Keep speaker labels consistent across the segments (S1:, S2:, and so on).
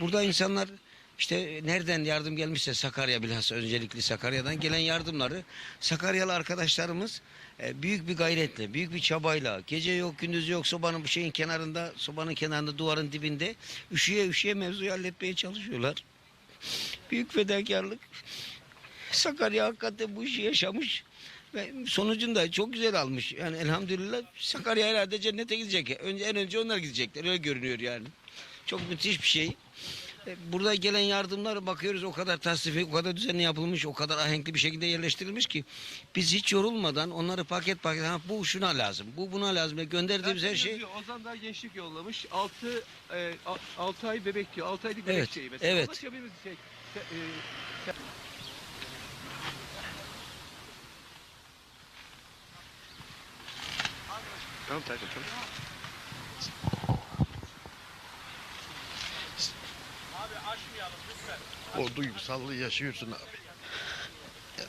S1: Burada insanlar işte nereden yardım gelmişse Sakarya bilhassa öncelikli Sakarya'dan gelen yardımları Sakaryalı arkadaşlarımız e, büyük bir gayretle, büyük bir çabayla gece yok gündüz yok sobanın bu şeyin kenarında, sobanın kenarında duvarın dibinde üşüye üşüye mevzuyu halletmeye çalışıyorlar. Büyük fedakarlık. Sakarya hakikaten bu işi yaşamış ve sonucunda çok güzel almış. Yani elhamdülillah Sakarya herhalde cennete gidecek. Önce en önce onlar gidecekler. Öyle görünüyor yani. Çok müthiş bir şey. E, Burada gelen yardımlar bakıyoruz o kadar tasfiye, o kadar düzenli yapılmış, o kadar ahenkli bir şekilde yerleştirilmiş ki biz hiç yorulmadan onları paket paket ha, bu şuna lazım, bu buna lazım. ve Gönderdiğimiz her şey
S2: Yazıyor, Ozan da gençlik yollamış. 6 6 ay bebek diyor. 6 aylık bebek
S1: Evet,
S2: şeyi mesela.
S1: evet.
S2: Şey? E, Tamam tamam.
S3: O duygusallığı yaşıyorsun abi.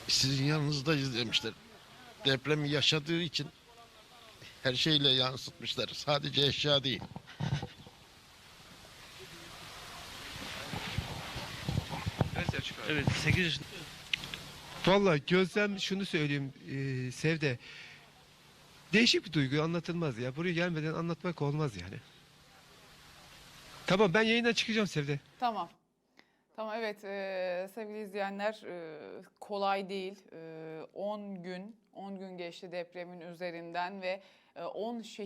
S3: Sizin yanınızdayız demişler. Depremi yaşadığı için her şeyle yansıtmışlar. Sadece eşya değil.
S2: Evet Selçuk abi.
S4: Evet 8 yaşında.
S5: Vallahi gözlem şunu söyleyeyim e, Sevde. Değişik bir duygu anlatılmaz ya. Buraya gelmeden anlatmak olmaz yani. Tamam ben yayından çıkacağım Sevde.
S6: Tamam. Tamam evet eee, sevgili izleyenler eee, kolay değil. Eee, 10 gün 10 gün geçti depremin üzerinden ve eee, 10 şehit